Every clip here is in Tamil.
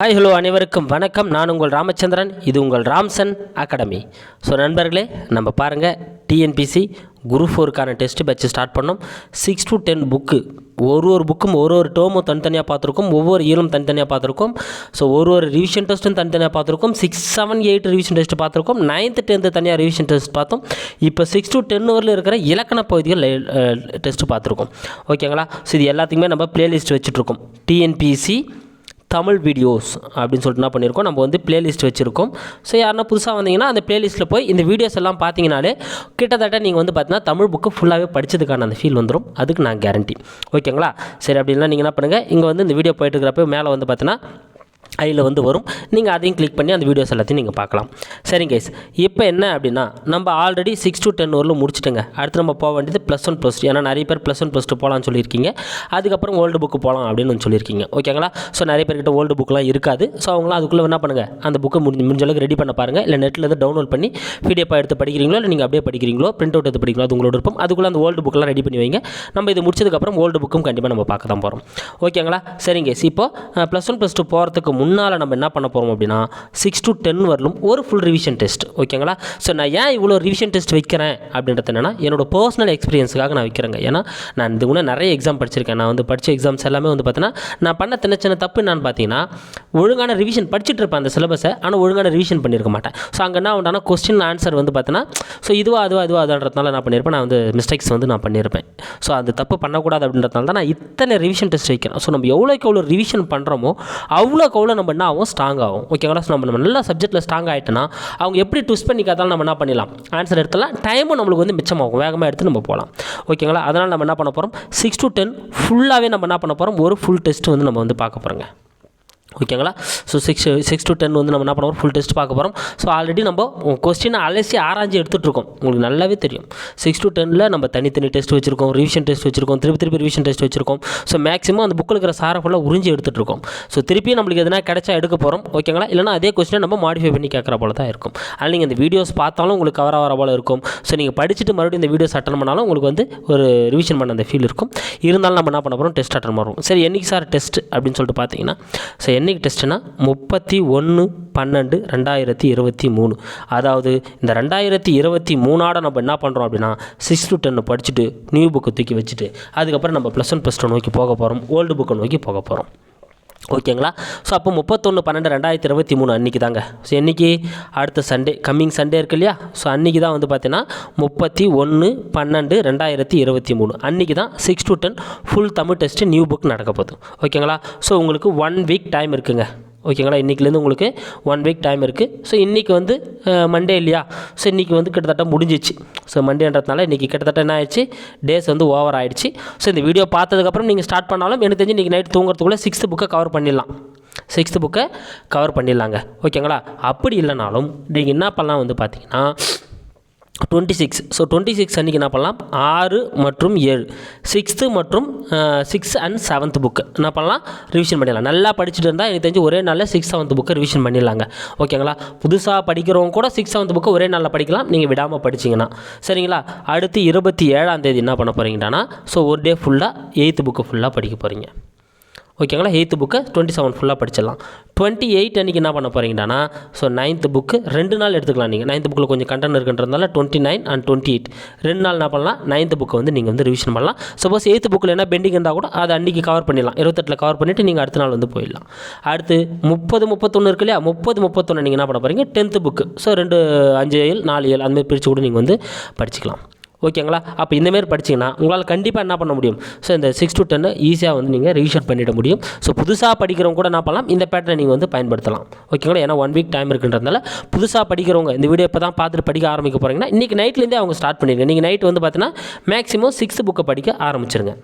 ஹாய் ஹலோ அனைவருக்கும் வணக்கம். நான் உங்கள் ராமச்சந்திரன். இது உங்கள் ராம்சன் அகாடமி. ஸோ நண்பர்களே நம்ம பாருங்கள் டிஎன்பிசி குரூப் ஃபோருக்கான டெஸ்ட் பேட்ச் ஸ்டார்ட் பண்ணோம். சிக்ஸ் டு டென் புக்கு ஒரு ஒரு புக்கும் ஒரு ஒரு டேர்மும் தனித்தனியாக பார்த்துருக்கோம். ஒவ்வொரு இயலும் தனித்தனியாக பார்த்துருக்கோம். ஸோ ஒரு ஒரு ரிவிஷன் டெஸ்ட்டும் தனித்தனியாக பார்த்துருக்கோம். Six seven eight revision test பார்த்துருக்கோம். நைன்த்து டென்த்து தனியாக ரிவிஷன் டெஸ்ட் பார்த்தோம். இப்போ சிக்ஸ் டு டென் வரல இருக்கிற இலக்கண பகுதிகள் டெஸ்ட் பார்த்துருக்கோம். ஓகேங்களா ஸோ இது எல்லாத்துக்குமே நம்ம ப்ளேலிஸ்ட் வச்சுட்ருக்கோம் டிஎன்பிசி தமிழ் வீடியோஸ் அப்படின்னு சொல்லிட்டு என்ன பண்ணியிருக்கோம் நம்ம வந்து பிளேலிஸ்ட் வச்சுருக்கோம். ஸோ யாருன்னா புதுசாக வந்தீங்கன்னா அந்த பிளேலிஸ்ட்டில் போய் இந்த வீடியோஸ் எல்லாம் பார்த்தீங்கனாலே கிட்டத்தட்ட நீங்கள் வந்து பார்த்தீங்கன்னா தமிழ் புக்கு ஃபுல்லாகவே படித்ததுக்கான அந்த ஃபீல் வந்துடும் அதுக்கு நான் கேரண்டி ஓகேங்களா சரி அப்படின்னா நீங்கள் என்ன பண்ணுங்கள் இங்கே வந்து இந்த வீடியோ போயிட்டு இருக்கிறப்ப மேலே வந்து பார்த்தீங்கன்னா ஐயில் வந்து வரும். நீங்கள் அதையும் கிளிக் பண்ணி அந்த வீடியோஸ் எல்லாத்தையும் நீங்கள் பார்க்கலாம். சரிங்க கைஸ் இப்போ என்ன அப்படின்னா நம்ம ஆல்ரெடி சிக்ஸ் டு டென் வரலும் முடிச்சுட்டுங்க. அடுத்து நம்ம போக வேண்டியது ப்ளஸ் ஒன் ப்ளஸ் டூ ஏன்னா நிறைய பேர் ப்ளஸ் ஒன் ப்ளஸ் டூ போகலான்னு சொல்லியிருக்கீங்க. அதுக்கப்புறம் ஓல்டு புக்கு போகலாம் அப்படின்னு சொல்லியிருக்கீங்க. ஓகேங்களா ஸோ நிறைய பேர்கிட்ட ஓல்டு புக்லாம் இருக்காது. ஸோ அவங்களாம் அதுக்குள்ளே என்ன பண்ணுங்கள் அந்த புக்கை முடிஞ்ச முடிஞ்ச அளவுக்கு ரெடி பண்ண பாருங்கள் இல்லை நெட்டில் இருந்து டவுன்லோட் பண்ணி பிடிஎஃப் எடுத்து படிக்கிறீங்களோ இல்லை நீங்கள் அப்படியே படிக்கிறீங்களோ பிரிண்ட் அவுட் எடுத்து படிக்கிறீங்களோ அது உங்களோட விருப்பம். அதுக்குள்ளே அந்த ஓல்டு புக்கெலாம் ரெடி பண்ணி வைங்க. நம்ம இது முடிச்சதுக்கப்புறம் ஓல்டு புக்கும் கண்டிப்பாக நம்ம பார்க்க தான் போகிறோம் ஓகேங்களா சரிங்க இப்போ ப்ளஸ் ஒன் ப்ளஸ் டூ போகிறதுக்கு முன் முன்னால் நம்ம என்ன பண்ண போகிறோம் அப்படின்னா சிக்ஸ் டு டென் வரலும் ஒரு ஃபுல் ரிவிஷன் டெஸ்ட் ஓகேங்களா? ஸோ நான் ஏன் இவ்வளோ ரிவிஷன் டெஸ்ட் வைக்கிறேன் அப்படின்றது என்னென்னா என்னோட பர்சனல் எக்ஸ்பீரியன்ஸுக்காக நான் வைக்கிறேங்க. ஏன்னா நான் இது கூட நிறைய எக்ஸாம் படிச்சிருக்கேன். நான் வந்து படித்த எக்ஸாம்ஸ் எல்லாமே வந்து பார்த்தீங்கன்னா நான் பண்ண சின்ன சின்ன தப்பு என்னன்னு பார்த்தீங்கன்னா ஒழுங்கான ரிவிஷன் படிச்சுட்டு இருப்பேன் அந்த சிலபஸை ஆனால் ஒழுங்கான ரிவிஷன் பண்ணியிருக்க மாட்டேன். ஸோ அங்கே என்ன உண்டான கொஸ்டின் ஆன்சர் வந்து பார்த்தீங்கன்னா ஸோ இதுவா அதுவா அதுவா அதுன்றதுனால நான் பண்ணியிருப்பேன் நான் வந்து மிஸ்டேக்ஸ் வந்து நான் பண்ணியிருப்பேன் ஸோ அந்த தப்பு பண்ணக்கூடாது அப்படின்றதுனால தான் நான் இத்தனை ரிவிஷன் டெஸ்ட் வைக்கிறேன். ஸோ நம்ம எவ்வளோக்கு எவ்வளோ ரிவிஷன் பண்ணுறோமோ அவ்வளோக்கு எவ்வளோ நம்ம என்ன ஆகும்? ஸ்ட்ராங் ஆகும். ஓகேங்களா ஸோ நம்ம நம்ம நல்ல சப்ஜெக்ட்டில் ஸ்ட்ராங் ஆகிட்டோன்னா அவங்க எப்படி ட்விஸ்ட் பண்ணி கேட்டாலும் நம்ம என்ன பண்ணிடலாம்? ஆன்சர் எடுத்துலாம் டைமும் நம்மளுக்கு வந்து மிச்சமாகும். வேகமாக எடுத்து நம்ம போகலாம். ஓகேங்களா அதனால் நம்ம என்ன பண்ண போகிறோம் சிக்ஸ் டு டென் ஃபுல்லாகவே நம்ம என்ன பண்ண போகிறோம் ஒரு ஃபுல் டெஸ்ட் வந்து நம்ம வந்து பார்க்க போகிறோங்க ஓகேங்களா? So six six to ten வந்து நம்ம என்ன பண்ண போகிறோம் ஃபுல் டெஸ்ட் பார்க்க போகிறோம் ஸோ ஆல்ரெடி நம்ம கொஸ்டினை அலசி ஆராய்ச்சி எடுத்துகிட்ருக்கோம் உங்களுக்கு நல்லாவே தெரியும். சிக்ஸ் டு டெனில் நம்ம தனித்தனி டெஸ்ட் வச்சிருக்கோம் ரிவிஷன் டெஸ்ட் வச்சிருக்கோம் திருப்பி திருப்பி ரிவிஷன் டெஸ்ட் வச்சிருக்கோம். ஸோ மேக்ஸிமம் அந்த புக்கில் இருக்கிற சாரை ஃபுல்லாக உறிஞ்சி எடுத்துகிட்ருக்கோம் ஸோ திருப்பி நம்மளுக்கு எதனா கிடச்சா எடுக்க போகிறோம் ஓகேங்களா? இல்லைனா அதே கொஸ்டினை நம்ம மாடிஃபை பண்ணி கேட்குற போல தான் இருக்கும். அதில் நீங்கள் இந்த வீடியோஸ் பார்த்தாலும் உங்களுக்கு கவர் ஆகிற போல இருக்கும். ஸோ நீங்கள் படிச்சுட்டு மறுபடியும் இந்த வீடியோஸ் அட்டன் பண்ணாலும் உங்களுக்கு வந்து ஒரு ரிவிஷன் பண்ண அந்த ஃபீல் இருக்கும். இருந்தாலும் நம்ம என்ன பண்ண போகிறோம் டெஸ்ட் அட்டன் பண்ணுறோம் சரி என்றைக்கு சார் டெஸ்ட் அப்படின்னு சொல்லிட்டு பார்த்தீங்கன்னா ஸோ என்றைக்கு டெஸ்ட்னா முப்பத்தி ஒன்று பன்னெண்டு ரெண்டாயிரத்தி இருபத்தி மூணு அதாவது இந்த ரெண்டாயிரத்தி இருபத்தி மூணாட நம்ம என்ன பண்ணுறோம் அப்படின்னா சிக்ஸ் டு டென்னு படிச்சுட்டு நியூ புக்கை தூக்கி வச்சுட்டு அதுக்கப்புறம் நம்ம ப்ளஸ் ஒன் ப்ளஸ் டூ நோக்கி போக போகிறோம் ஓல்டு புக்கை நோக்கி போக போகிறோம் ஓகேங்களா? ஸோ அப்போ முப்பத்தொன்று பன்னெண்டு ரெண்டாயிரத்தி இருபத்தி மூணு அன்றைக்கி தாங்க ஸோ என்றைக்கி அடுத்த சண்டே கம்மிங் சண்டே இருக்கு இல்லையா? ஸோ அன்றைக்கி தான் வந்து பார்த்தீங்கன்னா முப்பத்தி ஒன்று பன்னெண்டு ரெண்டாயிரத்தி இருபத்தி மூணு. அன்றைக்கி தான் six to ten full Tamil test new book நடக்க போகுது. ஓகேங்களா? ஸோ உங்களுக்கு ஒன் வீக் டைம் இருக்குங்க. ஓகேங்களா இன்றைக்கிலேருந்து உங்களுக்கு ஒன் வீக் டைம் இருக்குது ஸோ இன்றைக்கி வந்து மண்டே இல்லையா? ஸோ இன்றைக்கி வந்து கிட்டத்தட்ட முடிஞ்சிச்சு. ஸோ மண்டேன்றதுனால இன்றைக்கி கிட்டத்தட்ட என்ன ஆயிடுச்சு? டேஸ் வந்து ஓவர் ஆயிடுச்சு. ஸோ இந்த வீடியோ பார்த்ததுக்கப்புறம் நீங்கள் ஸ்டார்ட் பண்ணாலும் எனக்கு தெரிஞ்சு இன்றைக்கி நைட் தூங்குறதுக்குள்ளே சிக்ஸ்த்து புக்கை கவர் பண்ணிடலாம். சிக்ஸ்த்து புக்கை கவர் பண்ணிடலாங்க. ஓகேங்களா அப்படி இல்லைனாலும் நீங்கள் என்ன பண்ணலாம் வந்து பார்த்தீங்கன்னா twenty six so twenty six அன்றைக்கி என்ன பண்ணலாம்? ஆறு மற்றும் ஏழு. சிக்ஸ்த்து மற்றும் சிக்ஸ் அண்ட் செவன்த் புக்கு என்ன பண்ணலாம்? ரிவிஷன் பண்ணிடலாம். நல்லா படிச்சுட்டு இருந்தால் எனக்கு தெரிஞ்சு ஒரே நாளில் சிக்ஸ் செவன்த் புக்கை ரிவிஷன் பண்ணிடலாங்க. ஓகேங்களா புதுசாக படிக்கிறவங்க கூட சிக்ஸ் செவன்த் புக்கை ஒரே நாளில் படிக்கலாம். நீங்கள் விடாமல் படிச்சிங்கன்னா. சரிங்களா? அடுத்து இருபத்தி ஏழாம் தேதி என்ன பண்ண போகிறீங்கன்னா ஸோ ஒரு டே ஃபுல்லாக எயித்து புக்கு ஃபுல்லாக படிக்க போகிறீங்க ஓகேங்களா? எயித்து புக்கை டுவெண்ட்டி செவன் ஃபுல்லாக படிச்சிடலாம். டுவெண்ட்டி எயிட் அன்றைக்கி என்ன பண்ண போகிறீங்கன்னா ஸோ நைன்த்து புக்கு ரெண்டு நாள் எடுத்துக்கலாம் நீங்கள் நைன்த்து புக்கில் கொஞ்சம் கண்டென்ட் இருக்குன்றதுனால twenty nine and twenty eight ரெண்டு நாள் என்ன பண்ணலாம்? நைன்த்து புக்கை வந்து நீங்கள் வந்து ரிவிஷன் பண்ணலாம். சப்போஸ் எயித்து புக்கில் என்ன பெண்டிங் இருந்தால் கூட அதை அன்றைக்கி கவர் பண்ணிடலாம். இருபத்தெட்டில் கவர் பண்ணிவிட்டு நீங்கள் அடுத்த நாள் வந்து போயிடலாம். அடுத்து முப்பது முப்பத்தொன்று இருக்கு இல்லையா? முப்பது முப்பத்தொன்று நீங்கள் என்ன பண்ண போகிறீங்க டென்த்து புக்கு ஸோ ரெண்டு அஞ்சு ஏழு நாலு ஏழு அந்தமாதிரி பிரித்து கூட நீங்கள் வந்து படிச்சுக்கலாம். ஓகேங்களா? அப்போ இந்தமாரி படிச்சிங்கன்னா உங்களால் கண்டிப்பாக என்ன பண்ண முடியும்? ஸோ இந்த சிக்ஸ் டு டென்னு ஈஸியாக வந்து நீங்கள் ரிவிஷன் பண்ணிட முடியும். ஸோ புதுசாக படிக்கிறவங்க கூட என்ன பண்ணலாம்? இந்த பேட்டர்னை நீங்கள் வந்து பயன்படுத்தலாம். ஓகேங்களா? ஏன்னா ஒன் வீக் டைம் இருக்குன்றதுனால புதுசாக படிக்கிறவங்க இந்த வீடியோ இப்போ தான் பார்த்துட்டு படிக்க ஆரம்பிக்க போகிறீங்கன்னா இன்றைக்கி நைட்லேருந்தே அவங்க ஸ்டார்ட் பண்ணிடுங்க. நீங்கள் நைட் வந்து பார்த்தீங்கன்னா மேக்ஸிமம் சிக்ஸ்த் புக்கை படிக்க ஆரம்பிச்சிருங்க.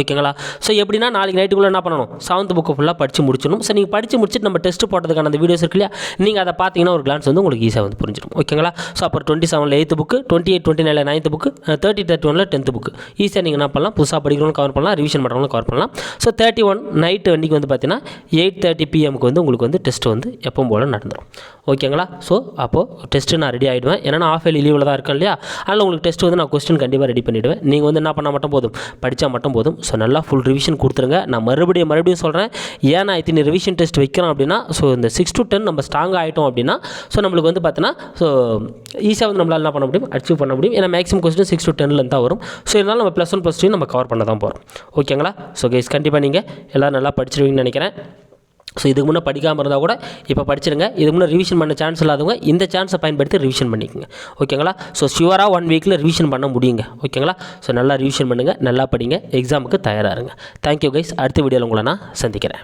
ஓகேங்களா? ஸோ எப்படின்னா நாளைக்கு நைட்டுக்குள்ளே என்ன பண்ணணும்? செவன்த் புக்கு ஃபுல்லாக படித்து முடிச்சிடணும். ஸோ நீங்கள் படித்து முடிச்சுட்டு நம்ம டெஸ்ட் போட்டதுக்கான அந்த வீடியோஸ் இருக்கு இல்லையா? நீங்கள் அதை பார்த்தீங்கன்னா ஒரு கிளான்ஸ் வந்து உங்களுக்கு ஈஸியாக வந்து புரிஞ்சிடும். ஓகேங்களா? ஸோ அப்புறம் டுவெண்ட்டி செவனில் eighth book twenty eight twenty நைனில் நைன்த் புக்கு தேர்ட்டி தேர்ட்டி ஒனில் டென்த் புக்கு ஈஸியாக நீங்கள் என்ன பண்ணலாம்? புதுசாக படிக்கிறவங்க கவர் பண்ணலாம். ரிவிஷன் பண்ணுறவங்களும் கவர் பண்ணலாம். ஸோ தேர்ட்டி ஒன் நைட்டு அன்றைக்கி வந்து பார்த்தீங்கன்னா எயிட் தேர்ட்டி பிஎம்க்கு வந்து உங்களுக்கு வந்து டெஸ்ட் வந்து எப்பவும் போல் நடந்துடும் ஓகேங்களா? ஸோ அப்போது டெஸ்ட்டு நான் ரெடி ஆகிடுவேன் ஏன்னா ஆஃப் ஆஃப் லீவில் தான் இருக்கேன் இல்லையா? அதனால் உங்களுக்கு டெஸ்ட் வந்து நான் கொஸ்டின் கண்டிப்பாக ரெடி பண்ணிவிடுவேன் நீங்கள் வந்து என்ன பண்ணால் மட்டும் போதும்? படித்தா மட்டும் போதும். ஸோ நல்லா ஃபுல் ரிவிஷன் கொடுத்துருங்க. நான் மறுபடியும் மறுபடியும் சொல்கிறேன் ஏன் நான் இத்தனை ரிவிஷன் டெஸ்ட் வைக்கிறோம் அப்படின்னா ஸோ இந்த சிக்ஸ் டு டென் நம்ம ஸ்ட்ராங் ஆகிட்டோம் அப்படின்னா ஸோ நம்மளுக்கு வந்து பார்த்தீங்கன்னா ஸோ ஈஸியாக வந்து நம்மளால் என்ன பண்ண முடியும்? அச்சீவ் பண்ண முடியும். ஏன்னா மேக்ஸிமம் கொஸ்டின் சிக்ஸ் டு டென்லேருந்து தான் வரும். ஸோ இருந்தாலும் நம்ம ப்ளஸ் ஒன் ப்ளஸ் டூ நம்ம கவர் பண்ண தான் போகிறோம் ஓகேங்களா ஸோ கைஸ் கண்டிப்பாக நீங்கள் எல்லோரும் நல்லா படிச்சிருவீங்கன்னு நினைக்கிறேன். ஸோ இதுக்கு முன்னே படிக்காமல் இருந்தால் கூட இப்போ படிச்சிருங்க. இதுக்கு முன்னே ரிவிஷன் பண்ண சான்ஸ் இல்லாதவங்க இந்த சான்ஸை பயன்படுத்தி ரிவிஷன் பண்ணிக்கோங்க. ஓகேங்களா ஸோ ஷுவராக ஒன் வீக்கில் ரிவிஷன் பண்ண முடியுங்க. ஓகேங்களா ஸோ நல்லா ரிவிஷன் பண்ணுங்கள் நல்லா படிங்க எக்ஸாமுக்கு தயாராக இருங்க. தேங்க்யூ கைஸ் அடுத்த வீடியோவில் உங்களை நான் சந்திக்கிறேன்.